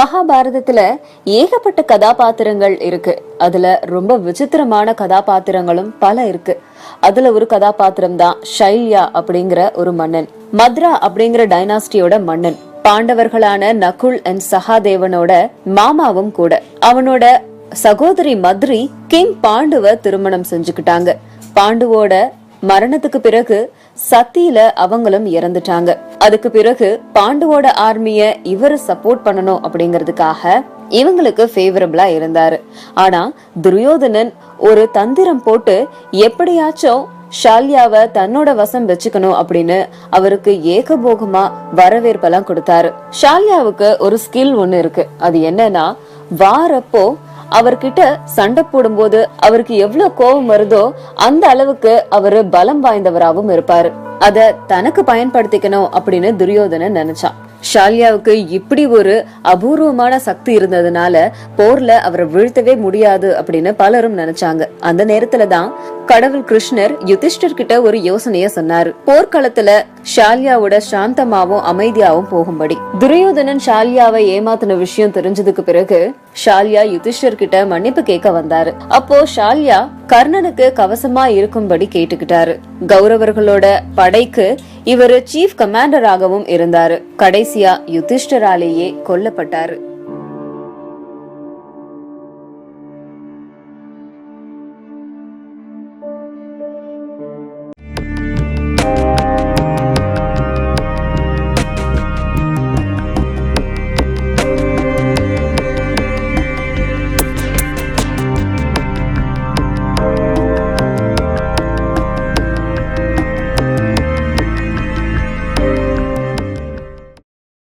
மகாபாரதத்துல ஏகப்பட்ட கதாபாத்திரங்கள் இருக்கு. அதுல ரொம்ப விசித்திரமான கதாபாத்திரங்களும் பல இருக்கு. அதுல ஒரு கதாபாத்திரம் தான் ஷைல்யா அப்படிங்கிற ஒரு மன்னன். மத்ரா அப்படிங்கிற டைனாஸ்டியோட மன்னன். பாண்டவர்களான நகுல் அண்ட் சகாதேவனோட மாமாவும் கூட. அவனோட சகோதரி மத்ரி கிங் பாண்டுவ திருமணம் செஞ்சுக்கிட்டாங்க. பாண்டுவோட மரணத்துக்கு பிறகு சத்தியில அவங்களும் இறந்துட்டாங்க. அதுக்கு பிறகு பாண்டுவோட ஆர்மிய இவரு சப்போர்ட் பண்ணணும் அப்படிங்கறதுக்காக இவங்களுக்கு ஃபேவரபிளா இருந்தாரு. ஆனா துரியோதனன் ஒரு தந்திரம் போட்டு எப்படியாச்சும் ஷால்யாவை தன்னோட வசம் வச்சுக்கணும் அப்படின்னு அவருக்கு ஏகபோகமா வரவேற்பெல்லாம் கொடுத்தாரு. ஷால்யாவுக்கு ஒரு ஸ்கில் ஒண்ணு இருக்கு. அது என்னன்னா வாரப்போ அவர்கிட்ட சண்டை போடும்போது அவருக்கு எவ்வளவு கோபம் வருதோ அந்த அளவுக்கு அவரு பலம் வாய்ந்தவராகவும் இருப்பாரு. அத தனக்கு பயன்படுத்திக்கணும் அப்படின்னு துரியோதனன் நினைச்சான். ஷால்யாவுக்கு இப்படி ஒரு அபூர்வமான சக்தி இருந்ததுனால போர்ல அவரை வீழ்த்தவே முடியாது அப்படின்னு பலரும் நினைச்சாங்க. அந்த நேரத்துல தான் கடவுள் கிருஷ்ணர் யுதிஷ்டர் கிட்ட ஒரு யோசனைய சொன்னாரு. போர்க்களத்துல ஷால்யாவோட சாந்தமாவும் அமைதியாவும் போகும்படி. துரியோதனன் ஷால்யாவை ஏமாத்தின விஷயம் தெரிஞ்சதுக்கு பிறகு ஷால்யா யுதிஷ்டர் கிட்ட மன்னிப்பு கேட்க வந்தாரு. அப்போ ஷால்யா கர்ணனுக்கு கவசமா இருக்கும்படி கேட்டுக்கிட்டாரு. கௌரவர்களோட படைக்கு இவர் சீஃப் கமாண்டராகவும் இருந்தாரு. கடைசியா யுதிஷ்டராலேயே கொல்லப்பட்டாரு.